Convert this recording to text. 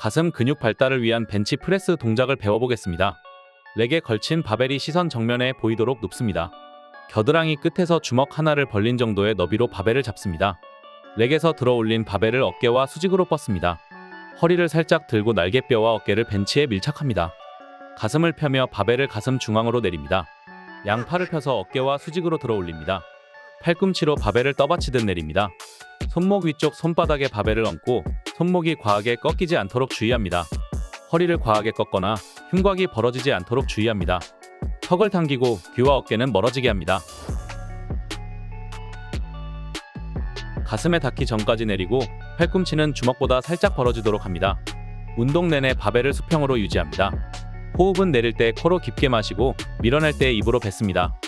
가슴 근육 발달을 위한 벤치 프레스 동작을 배워보겠습니다. 렉에 걸친 바벨이 시선 정면에 보이도록 눕습니다. 겨드랑이 끝에서 주먹 하나를 벌린 정도의 너비로 바벨을 잡습니다. 렉에서 들어 올린 바벨을 어깨와 수직으로 뻗습니다. 허리를 살짝 들고 날개뼈와 어깨를 벤치에 밀착합니다. 가슴을 펴며 바벨을 가슴 중앙으로 내립니다. 양팔을 펴서 어깨와 수직으로 들어 올립니다. 팔꿈치로 바벨을 떠받치듯 내립니다. 손목 위쪽 손바닥에 바벨을 얹고 손목이 과하게 꺾이지 않도록 주의합니다. 허리를 과하게 꺾거나 흉곽이 벌어지지 않도록 주의합니다. 턱을 당기고 귀와 어깨는 멀어지게 합니다. 가슴에 닿기 전까지 내리고 팔꿈치는 주먹보다 살짝 벌어지도록 합니다. 운동 내내 바벨을 수평으로 유지합니다. 호흡은 내릴 때 코로 깊게 마시고 밀어낼 때 입으로 뱉습니다.